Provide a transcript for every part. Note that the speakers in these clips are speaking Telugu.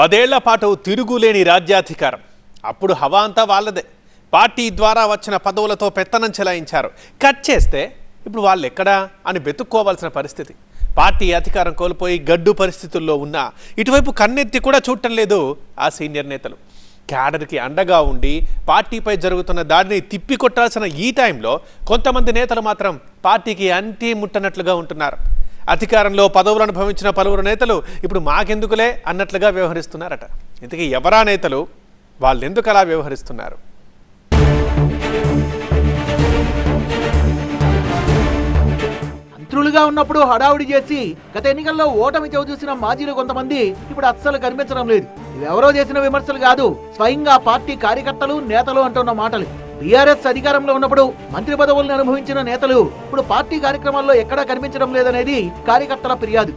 పదేళ్ళ పాటు తిరుగులేని రాజ్యాధికారం. అప్పుడు హవా అంతా వాళ్ళదే. పార్టీ ద్వారా వచ్చిన పదవులతో పెత్తనం చెలాయించారు. కట్ చేస్తే ఇప్పుడు వాళ్ళు ఎక్కడా అని వెతుక్కోవాల్సిన పరిస్థితి. పార్టీ అధికారం కోల్పోయి గడ్డు పరిస్థితుల్లో ఉన్న ఇటువైపు కన్నెత్తి కూడా చూడటం లేదు ఆ సీనియర్ నేతలు. క్యాడర్కి అండగా ఉండి పార్టీపై జరుగుతున్న దాడిని తిప్పికొట్టాల్సిన ఈ టైంలో కొంతమంది నేతలు మాత్రం పార్టీకి అంటి ముట్టనట్లుగా ఉంటున్నారు. అధికారంలో పదవులు అనుభవించిన పలువురు నేతలు ఇప్పుడు మాకెందుకులే అన్నట్లుగా వ్యవహరిస్తున్నారట. ఇంతకీ ఎవరా నేతలు? వాళ్ళు ఎందుకు అలా వ్యవహరిస్తున్నారు? మంత్రులుగా ఉన్నప్పుడు హడావుడి చేసి గత ఎన్నికల్లో ఓటమి చవి చూసిన మాజీలు కొంతమంది ఇప్పుడు అస్సలు కనిపించడం లేదు. ఎవరో చేసిన విమర్శలు కాదు. స్వయంగా పార్టీ కార్యకర్తలు నేతలు అంటున్న మాటలు. బీఆర్ఎస్ అధికారంలో ఉన్నప్పుడు మంత్రి పదవులను అనుభవించిన నేతలు ఇప్పుడు పార్టీ కార్యక్రమాల్లో ఎక్కడా కనిపించడం లేదనేది కార్యకర్తల ఫిర్యాదు.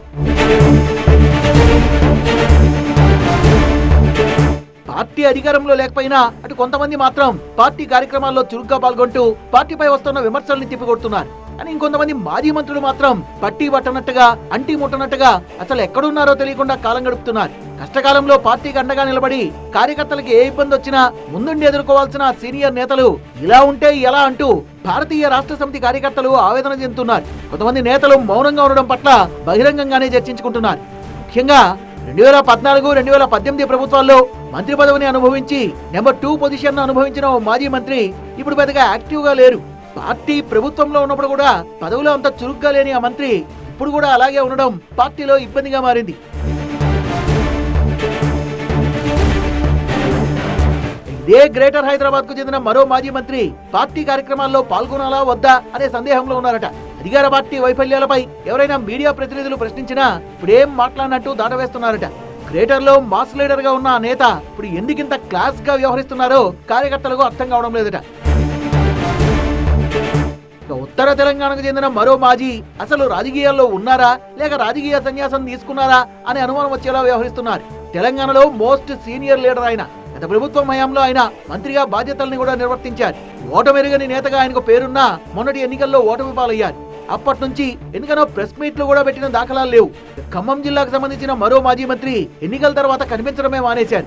పార్టీ అధికారంలో లేకపోయినా అటు కొంతమంది మాత్రం పార్టీ కార్యక్రమాల్లో చురుగ్గా పాల్గొంటూ పార్టీపై వస్తున్న విమర్శల్ని తిప్పికొడుతున్నారు. అని ఇంకొంతమంది మాజీ మంత్రులు మాత్రం పట్టి పట్టనట్టుగా అంటి ముట్టనట్టుగా అసలు ఎక్కడున్నారో తెలియకుండా కాలం గడుపుతున్నారు. కష్టకాలంలో పార్టీకి అండగా నిలబడి కార్యకర్తలకు ఏ ఇబ్బంది వచ్చినా ముందుండి ఎదుర్కోవాల్సిన సీనియర్ నేతలు ఇలా ఉంటే ఎలా అంటూ భారతీయ రాష్ట్ర సమితి కార్యకర్తలు ఆవేదన చెందుతున్నారు. కొంతమంది నేతలు మౌనంగా ఉండడం పట్ల బహిరంగంగానే చర్చించుకుంటున్నారు. ముఖ్యంగా రెండు వేల పద్నాలుగు రెండు వేల పద్దెనిమిది ప్రభుత్వాల్లో మంత్రి పదవిని అనుభవించి నెంబర్ టూ పొజిషన్ అనుభవించిన ఓ మాజీ మంత్రి ఇప్పుడు పెద్దగా యాక్టివ్గా లేరు. పార్టీ ప్రభుత్వంలో ఉన్నప్పుడు కూడా పదవిలో అంత చురుగ్గా లేని ఆ మంత్రి ఇప్పుడు కూడా అలాగే ఉండడం పార్టీలో ఇబ్బందిగా మారింది. ఇదే గ్రేటర్ హైదరాబాద్కు చెందిన మరో మాజీ మంత్రి పార్టీ కార్యక్రమాల్లో పాల్గొనాలా వద్దా అనే సందేహంలో ఉన్నారట. అధికార పార్టీ వైఫల్యాలపై ఎవరైనా మీడియా ప్రతినిధులు ప్రశ్నించినా ఇప్పుడేం మాట్లాడినట్టు దాటవేస్తున్నారట. గ్రేటర్లో మాస్ లీడర్గా ఉన్న ఆ నేత ఇప్పుడు ఎందుకింత క్లాస్గా వ్యవహరిస్తున్నారో కార్యకర్తలకు అర్థం కావడం లేదట. ఉత్తర తెలంగాణకు చెందిన మరో మాజీ అసలు రాజకీయాల్లో ఉన్నారా? లేక రాజకీయ సన్యాసం తీసుకున్నారా? అనే అనుమానం వచ్చేలా వ్యవహరిస్తున్నారు. తెలంగాణలో మోస్ట్ సీనియర్ లీడర్ ఆయన గత ప్రభుత్వం హయాంలో ఆయన మంత్రిగా బాధ్యతల్ని కూడా నిర్వర్తించారు. ఓటమెరుగని నేతగా ఆయనకు పేరున్నా మొన్నటి ఎన్నికల్లో ఓటమి పాలయ్యారు. అప్పటి నుంచి ఎన్నికనో ప్రెస్ మీట్లు కూడా పెట్టిన దాఖలాలు లేవు. ఖమ్మం జిల్లాకు సంబంధించిన మరో మాజీ మంత్రి ఎన్నికల తర్వాత కనిపించడమే మానేశారు.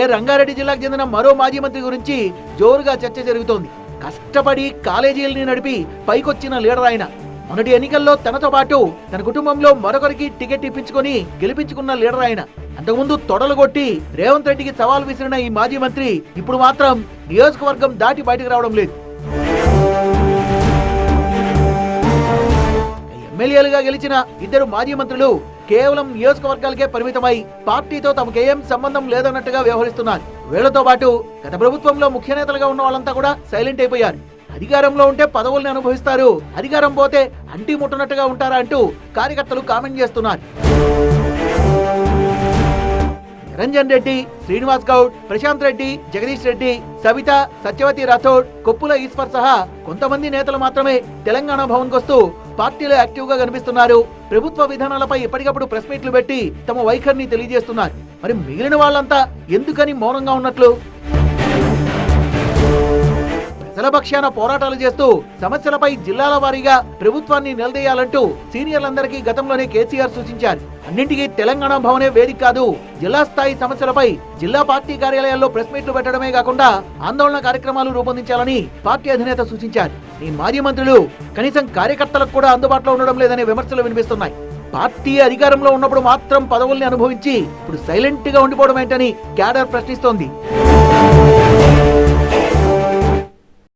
ఏ రంగారెడ్డి జిల్లాకు చెందిన మరో మాజీ మంత్రి గురించి జోరుగా చర్చ జరుగుతోంది. కష్టపడి కాలేజీలని నడిపి పైకొచ్చిన లీడర్ ఆయన. మొన్నటి ఎన్నికల్లో తనతో పాటు తన కుటుంబంలో మరొకరికి టికెట్ ఇప్పించుకొని గెలిపించుకున్న లీడర్ ఆయన. అంతకుముందు తొడలు కొట్టి రేవంత్ రెడ్డికి సవాల్ విసిరిన ఈ మాజీ మంత్రి ఇప్పుడు మాత్రం నియోజకవర్గం దాటి బయటకు రావడం లేదు. ఎమ్మెల్యేలుగా గెలిచిన ఇద్దరు మాజీ మంత్రులు కేవలం నియోజకవర్గాలకే పరిమితమై పార్టీతో తమకేం సంబంధం లేదన్నట్టుగా వ్యవహరిస్తున్నారు. వీళ్ళతో పాటు గత ప్రభుత్వంలో ముఖ్య నేతలుగా ఉన్న వాళ్ళంతా కూడా సైలెంట్ అయిపోయారు. అధికారంలో ఉంటే పదవుల్ని అనుభవిస్తారు. అధికారం పోతే అంటి ముట్టనట్టుగా ఉంటారా అంటూ కార్యకర్తలు కామెంట్ చేస్తున్నారు. నిరంజన్ రెడ్డి శ్రీనివాస్ గౌడ్ ప్రశాంత్ రెడ్డి జగదీష్ రెడ్డి సవిత సత్యవతి రాథోడ్ కొప్పుల ఈశ్వర్ సహా కొంతమంది నేతలు మాత్రమే తెలంగాణ భవన్కొస్తూ పార్టీలో యాక్టివ్గా కనిపిస్తున్నారు. ప్రభుత్వ విధానాలపై ఎప్పటికప్పుడు ప్రెస్ మీట్లు పెట్టి తమ వైఖరిని తెలియజేస్తున్నారు. మరి మిగిలిన వాళ్ళంతా ఎందుకని మౌనంగా ఉన్నట్లు? ప్రజల పోరాటాలు చేస్తూ సమస్యలపై జిల్లాల వారీగా ప్రభుత్వాన్ని నిలదీయాలంటూ సీనియర్లందరికీ గతంలోనే కేసీఆర్ సూచించారు. అన్నింటికీ తెలంగాణ భవనే వేదిక కాదు జిల్లా స్థాయి సమస్యలపై జిల్లా పార్టీ కార్యాలయాల్లో ప్రెస్ మీట్లు పెట్టడమే కాకుండా ఆందోళన కార్యక్రమాలు రూపొందించాలని పార్టీ అధినేత సూచించారు. ఈ మాజీ మంత్రులు కనీసం కార్యకర్తలకు కూడా అందుబాటులో ఉండడం లేదనే విమర్శలు వినిపిస్తున్నాయి. పార్టీ అధికారంలో ఉన్నప్పుడు మాత్రం పదవుల్ని అనుభవించి ఇప్పుడు సైలెంట్గా ఉండిపోవడం ఏంటని క్యాడర్ ప్రశ్నిస్తోంది.